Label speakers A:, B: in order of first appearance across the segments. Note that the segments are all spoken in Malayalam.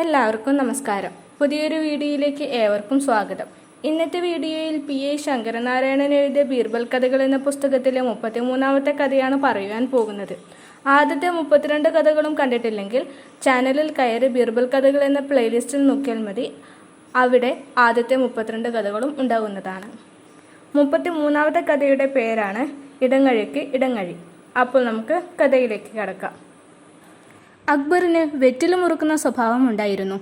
A: എല്ലാവർക്കും നമസ്കാരം. പുതിയൊരു വീഡിയോയിലേക്ക് ഏവർക്കും സ്വാഗതം. ഇന്നത്തെ വീഡിയോയിൽ പി എ ശങ്കരനാരായണൻ എഴുതിയ ബീർബൽ കഥകൾ എന്ന പുസ്തകത്തിലെ മുപ്പത്തിമൂന്നാമത്തെ കഥയാണ് പറയുവാൻ പോകുന്നത്. ആദ്യത്തെ മുപ്പത്തിരണ്ട് കഥകളും കണ്ടിട്ടില്ലെങ്കിൽ ചാനലിൽ കയറി ബീർബൽ കഥകൾ എന്ന പ്ലേലിസ്റ്റിൽ നോക്കിയാൽ മതി. അവിടെ ആദ്യത്തെ മുപ്പത്തിരണ്ട് കഥകളും ഉണ്ടാകുന്നതാണ്. മുപ്പത്തി മൂന്നാമത്തെ കഥയുടെ പേരാണ് ഇടങ്ങഴിക്ക് ഇടങ്ങഴി. അപ്പോൾ നമുക്ക് കഥയിലേക്ക് കടക്കാം. അക്ബറിന് വെറ്റില മുറുക്കുന്ന സ്വഭാവം ഉണ്ടായിരുന്നു.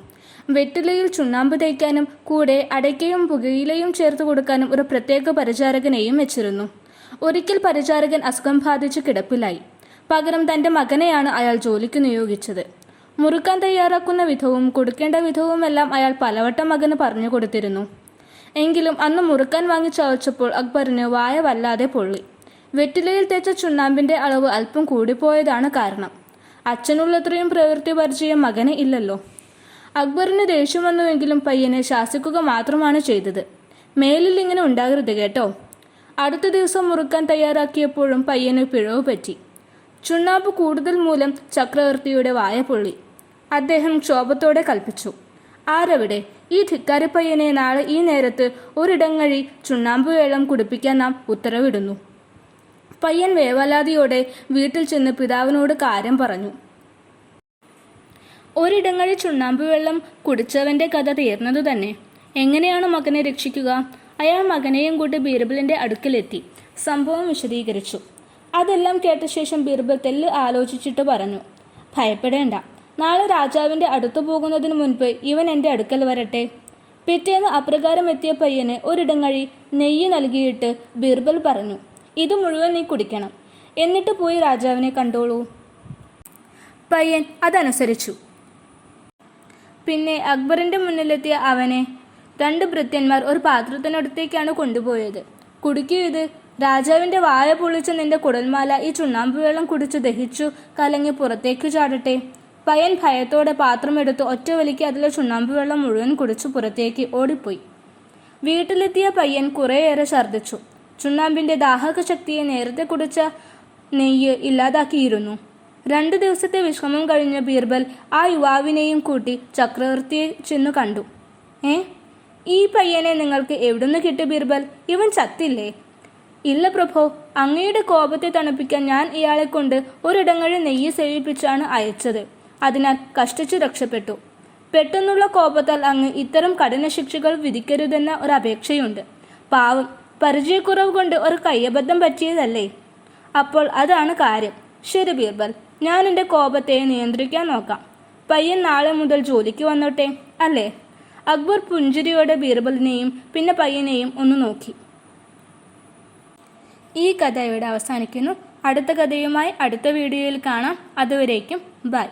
A: വെറ്റിലയിൽ ചുണ്ണാമ്പ് തേക്കാനും കൂടെ അടയ്ക്കയും പുകയിലയും ചേർത്ത് കൊടുക്കാനും ഒരു പ്രത്യേക പരിചാരകനെയും വെച്ചിരുന്നു. ഒരിക്കൽ പരിചാരകൻ അസുഖം ബാധിച്ച് കിടപ്പിലായി. പകരം തന്റെ മകനെയാണ് അയാൾ ജോലിക്ക് നിയോഗിച്ചത്. മുറുക്കാൻ തയ്യാറാക്കുന്ന വിധവും കൊടുക്കേണ്ട വിധവുമെല്ലാം അയാൾ പലവട്ടം മകന് പറഞ്ഞു കൊടുത്തിരുന്നു. എങ്കിലും അന്ന് മുറുക്കാൻ വാങ്ങി ചവച്ചപ്പോൾ അക്ബറിന് വായ വല്ലാതെ പൊള്ളി. വെറ്റിലയിൽ തേച്ച ചുണ്ണാമ്പിന്റെ അളവ് അല്പം കൂടിപ്പോയതാണ് കാരണം. അച്ഛനുള്ളത്രയും പ്രവൃത്തി പരിചയം മകന് ഇല്ലല്ലോ. അക്ബറിന് ദേഷ്യം വന്നുവെങ്കിലും പയ്യനെ ശാസിക്കുക മാത്രമാണ് ചെയ്തത്. മേലിൽ ഇങ്ങനെ ഉണ്ടാകരുത് കേട്ടോ. അടുത്ത ദിവസം മുറുക്കാൻ തയ്യാറാക്കിയപ്പോഴും പയ്യന് പിഴവ് പറ്റി. ചുണ്ണാമ്പ് കൂടുതൽ മൂലം ചക്രവർത്തിയുടെ വായ പൊള്ളി. അദ്ദേഹം ക്ഷോഭത്തോടെ കൽപ്പിച്ചു. ആരവിടെ? ഈ ധിക്കാരി പയ്യനെ നാളെ ഈ നേരത്ത് ഒരിടങ്ങഴി ചുണ്ണാമ്പ് വെള്ളം കുടിപ്പിക്കാൻ നാം ഉത്തരവിടുന്നു. പയ്യൻ വേവലാതിയോടെ വീട്ടിൽ ചെന്ന് പിതാവിനോട് കാര്യം പറഞ്ഞു. ഒരിടങ്ങളിൽ ചുണ്ണാമ്പ് വെള്ളം കുടിച്ചവന്റെ കഥ തീർന്നതു തന്നെ. എങ്ങനെയാണ് മകനെ രക്ഷിക്കുക? അയാൾ മകനെയും കൂട്ടി ബീർബലിന്റെ അടുക്കലെത്തി. സംഭവം വിശദീകരിച്ചു. അതെല്ലാം കേട്ട ശേഷം ബീർബൽ തെല്ല് ആലോചിച്ചിട്ട് പറഞ്ഞു. ഭയപ്പെടേണ്ട. നാളെ രാജാവിന്റെ അടുത്തു പോകുന്നതിന് മുൻപ് ഇവൻ എന്റെ അടുക്കൽ വരട്ടെ. പിറ്റേന്ന് അപ്രകാരം എത്തിയ പയ്യന് ഒരിടങ്ങഴി നെയ്യ് നൽകിയിട്ട് ബീർബൽ പറഞ്ഞു. ഇത് മുഴുവൻ നീ കുടിക്കണം. എന്നിട്ട് പോയി രാജാവിനെ കണ്ടോളൂ. പയ്യൻ അതനുസരിച്ചു. പിന്നെ അക്ബറിന്റെ മുന്നിലെത്തിയ അവനെ രണ്ട് ഭൃത്യന്മാർ ഒരു പാത്രത്തിനടുത്തേക്കാണ് കൊണ്ടുപോയത്. കുടിക്കൂ ഇത് രാജാവിന്റെ വായ പൊളിച്ച നിന്റെ കുടൽമാല ഈ ചുണ്ണാമ്പ് വെള്ളം കുടിച്ചു ദഹിച്ചു കലങ്ങി പുറത്തേക്ക് ചാടട്ടെ. പയ്യൻ ഭയത്തോടെ പാത്രമെടുത്ത് ഒറ്റ വലിക്ക് അതിലെ ചുണ്ണാമ്പ് വെള്ളം മുഴുവൻ കുടിച്ച് പുറത്തേക്ക് ഓടിപ്പോയി. വീട്ടിലെത്തിയ പയ്യൻ കുറേയേറെ ഛർദ്ദിച്ചു. ചുണ്ണാമ്പിന്റെ ദാഹക ശക്തിയെ നേരത്തെ കുടിച്ച നെയ്യ് ഇല്ലാതാക്കിയിരുന്നു. രണ്ടു ദിവസത്തെ വിശ്രമം കഴിഞ്ഞ ബീർബൽ ആ യുവാവിനെയും കൂട്ടി ചക്രവർത്തിയെ ചെന്നു കണ്ടു. ഏ? ഈ പയ്യനെ നിങ്ങൾക്ക് എവിടുന്ന് കിട്ടി ബീർബൽ? ഇവൻ ചത്തില്ലേ? ഇല്ല പ്രഭോ അങ്ങയുടെ കോപത്തെ തണുപ്പിക്കാൻ ഞാൻ ഇയാളെ കൊണ്ട് ഒരിടങ്ങളിൽ നെയ്യ് സേവിപ്പിച്ചാണ് അയച്ചത്. അതിനാൽ കഷ്ടിച്ചു രക്ഷപ്പെട്ടു. പെട്ടെന്നുള്ള കോപത്താൽ അങ്ങ് ഇത്തരം കഠിന ശിക്ഷകൾ വിധിക്കരുതെന്ന ഒരു അപേക്ഷയുണ്ട് പാവം പരിചയക്കുറവ് കൊണ്ട് ഒരു കയ്യബദ്ധം പറ്റിയതല്ലേ? അപ്പോൾ അതാണ് കാര്യം. ശരി ബീർബൽ ഞാൻ എന്റെ കോപത്തെ നിയന്ത്രിക്കാൻ നോക്കാം. പയ്യൻ നാളെ മുതൽ ജോലിക്ക് വന്നോട്ടെ അല്ലേ? അക്ബർ പുഞ്ചിരിയോടെ ബീർബലിനെയും പിന്നെ പയ്യനെയും ഒന്ന് നോക്കി. ഈ കഥ ഇവിടെ അവസാനിക്കുന്നു. അടുത്ത കഥയുമായി അടുത്ത വീഡിയോയിൽ കാണാം. അതുവരേക്കും ബൈ.